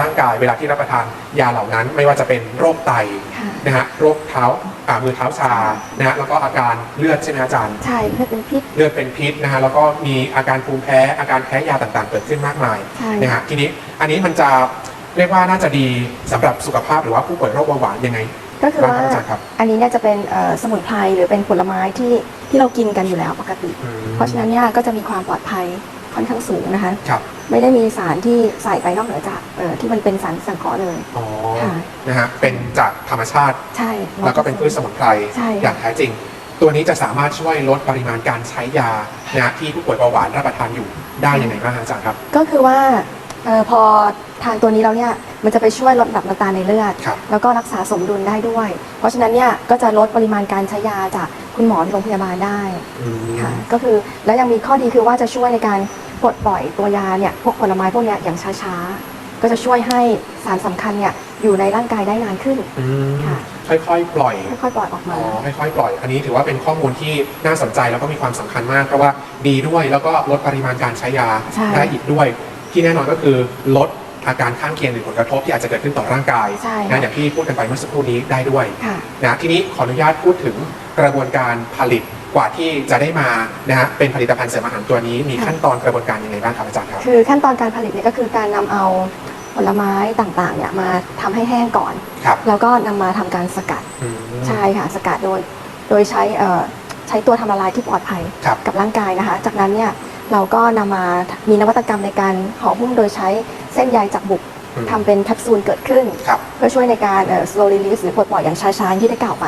ร่างกายเวลาที่รับประทานยาเหล่านั้น ไม่ว่าจะเป็นโรคไตค่ะนะฮะโรคเท้าอ่ามือเท้าชานะฮะแล้วก็อาการเลือดใช่ไหมอาจารย์ใช่เพื่อเป็นพิษเลือดเป็นพิษนะฮะแล้วก็มีอาการภูมิแพ้อาการแพ้ยาต่างๆ เกิดขึ้นมากมายใช่นะฮะทีนี้อันนี้มันจะเรียกว่าน่าจะดีสำหรับสุขภาพหรือว่าผู้ป่วยโรคเบาหวานยังไงก็คือบ้างว่าครับอาจารย์ครับอันนี้เนี่ยจะเป็นเอ่อสมุนไพรหรือเป็นผลไม้ที่ที่เรากินกันอยู่แล้วปกติอืมเพราะฉะนั้นเนี่ยก็จะมีความปลอดภัย ค่อนข้างสูงนะคะ ครับ ไม่ได้มีสารที่ใส่ไปนอกเหนือจากเอ่อที่มันเป็นสารสังเคราะห์เลย อ๋อ ค่ะ นะฮะ เป็นจากธรรมชาติ ใช่ แล้วก็เป็นพืชสมุนไพรใช่อย่างแท้จริง ตัวนี้จะสามารถช่วยลดปริมาณการใช้ยานะฮะที่ผู้ป่วยเบาหวานรับประทานอยู่ได้ยังไงบ้างฮะอาจารย์ครับ ก็คือว่าเออพอทานตัวนี้แล้วเนี่ยมันจะไปช่วยลดระดับน้ำตาลในเลือด ครับ แล้วก็รักษาสมดุลได้ด้วย เพราะฉะนั้นเนี่ยก็จะลดปริมาณการใช้ยาจากคุณหมอที่โรงพยาบาลได้อืมค่ะก็คือแล้วยังมีข้อดีคือว่าจะช่วยในการ ปลดปล่อยตัวยาเนี่ยพวกผลไม้พวกเนี้ยอย่างช้าๆ ก็จะช่วยให้สารสำคัญเนี่ยอยู่ในร่างกายได้นานขึ้น อืมค่ะ ค่อยๆ ปล่อย ค่อยๆปล่อยออกอ๋มาอค่อยๆ ปล่อย อันนี้ถือว่าเป็นข้อมูลที่น่าสนใจแล้วก็มีความสำคัญมาก เพราะว่าดีด้วยแล้วก็ลดปริมาณการใช้ยาใช่ ได้อีกด้วย ที่แน่นอนก็คือลดอาการข้างเคียงหรือผลกระทบที่อาจจะเกิดขึ้นต่อร่างกายใช่นะอย่างที่พูดกันไปเมื่อสักครู่นี้ได้ด้วยค่ะ นะทีนี้ขออนุญาตพูดถึงกระบวนการผลิต กว่าที่จะได้มานะฮะเป็นผลิตภัณฑ์เสริมอาหารตัวนี้มีค่ะขั้นตอนกระบวนการยังไงบ้างครับอาจารย์ครับ คือขั้นตอนการผลิตเนี่ยก็คือการนำเอาผลไม้ต่างๆเนี่ยมาทำให้แห้งก่อน ครับ แล้วก็นำมาทำการสกัดอืม ใช่ค่ะสกัดโดยโดยใช้เอ่อใช้ตัวทำละลายที่ปลอดภัยครับ กับร่างกายนะคะ จากนั้นเนี่ยเราก็นำมามีนวัตกรรมในการห่อหุ้มโดยใช้เส้นใยจากบุกอืมทำเป็นแคปซูลเกิดขึ้น ครับ เพื่อช่วยในการเอ่อ slow release หรือปลดปล่อยอย่างช้าๆที่ได้กล่าวไป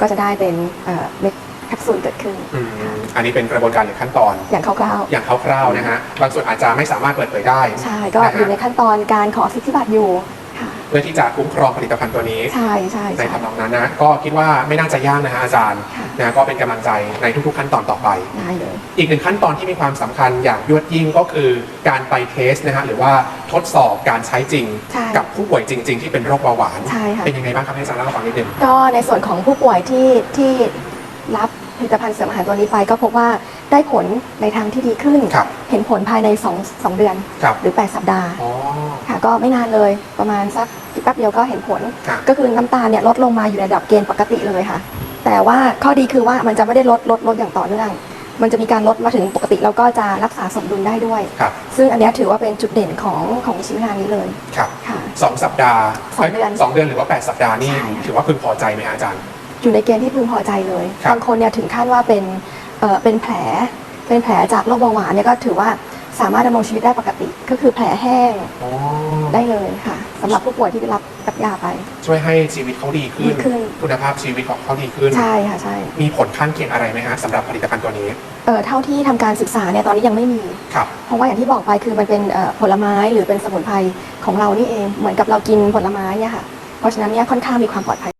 ก็จะได้เป็นเอ่อเม็ดแค ปซูลเกิดขึ้น อืมอันนี้เป็นกระบวนการหรือขั้นตอน อย่างคร่าวอย่างคร่าวๆนะฮะบางส่วนอาจจะไม่สามารถเปิดเผยได้ ๆใช่ก็อยู่ในขั้นตอนการขอสิทธิบัตรอยู่ค่ะเพื่อที่จะคุ้มครองผลิตภัณฑ์ตัวนี้ ใช่ใช่ในใช่ ทำนองนั้นนะก็คิดว่าไม่น่าจะยากนะฮะอาจารย์ค่ะ นะก็เป็นกำลังใจในทุกๆขั้นตอนต่อไป ได้เลย อีกหนึ่งขั้นตอนที่มีความสำคัญอย่างยวดยิ่งก็คือการไปเทสนะฮะหรือว่าทดสอบการใช้จริง ใช่กับผู้ป่วยจริง ๆ ที่เป็นโรคเบาหวาน ใช่ค่ะ เป็นยังไงบ้างครับให้อาจารย์เล่าให้ฟังนิดนึง ก็ในส่วนของผู้ป่วยที่ที่รับผ ลิตภัณฑ์เสริมอาหารตัวนี้ไป ก็พบว่าได้ผลในทางที่ดีขึ้น ครับเห็นผลภายใน2 2เดือน ครับ หรือ 8 สัปดาห์อ๋อ ค่ะ ก็ไม่นานเลยประมาณสักแป๊บเดียวก็เห็นผล ครับ ก็คือน้ำตาลเนี่ยลดลงมาอยู่ในระดับเกณฑ์ปกติเลยค่ะ แต่ว่าข้อดีคือว่ามันจะไม่ได้ลดลดลดอย่างต่อเนื่อง มันจะมีการลดมาถึงปกติแล้วก็จะรักษาสมดุลได้ด้วย ครับ ซึ่งอันเนี้ยถือว่าเป็นจุดเด่นของของชิ้นงานนี้เลยครับค่ะ สองสัปดาห์สองเดือนสองเดือนหรือว่าแปดสัปดาห์นี่ใช่ค่ะ ถือว่าพึงพอใจไหมฮะอาจารย์ อยู่ในเกณฑ์ที่พึงพอใจเลยครับ บางคนเนี่ยถึงขั้นว่าเป็นเอ่อเป็นแผลเป็นแผลจากโรคเบาหวานเนี่ยก็ถือว่าสามารถดำรงชีวิตได้ปกติ ก็คือแผลแห้งอ๋อได้เลยค่ะสำหรับผู้ป่วยที่ได้รับกับยาไป ช่วยให้ชีวิตเขาดีขึ้น ดีขึ้น คุณภาพชีวิตของเขาดีขึ้น ใช่ค่ะใช่มีผลข้างเคียงอะไรไหมฮะสำหรับผลิตภัณฑ์ตัวนี้เอ่อเท่าที่ทำการศึกษาเนี่ยตอนนี้ยังไม่มี ครับ เพราะว่าอย่างที่บอกไปคือมันเป็นเอ่อผลไม้หรือเป็นสมุนไพรของเรานี่เองเหมือนกับเรากินผลไม้เนี่ยค่ะเพราะฉะนั้นเนี่ยค่อนข้างมีความปลอดภัย